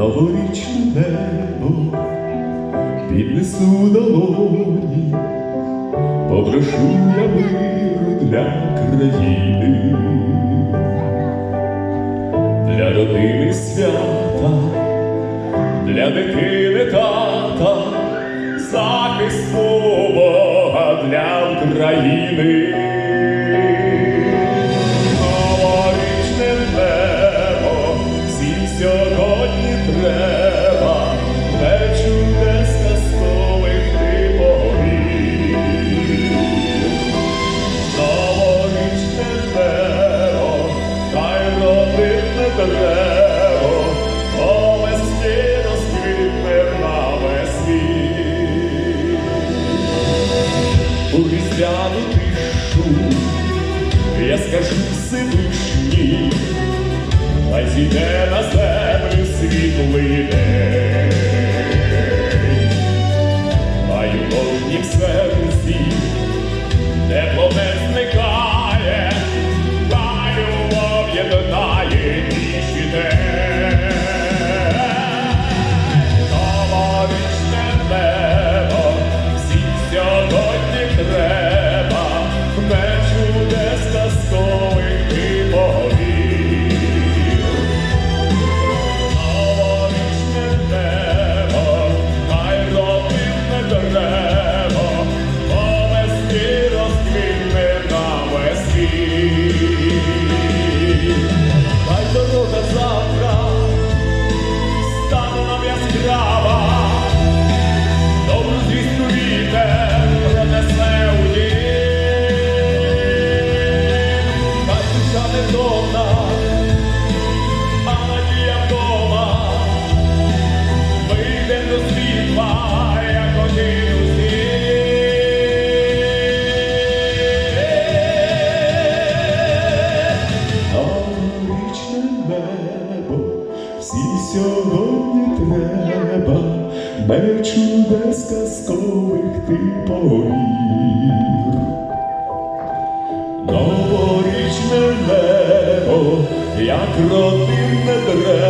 новорічне небо піднесу долоні, попрошу я миру для країни, для родини свята, для дитини тата, захист Бога для України. Родинне древо, повесні на весь. У різдвяну тишу я скажу Всевишній, хай зійде на землю сьогодні треба, сьогодні треба, не чудес казкових ти повір. Новорічне небо, як родинне древо,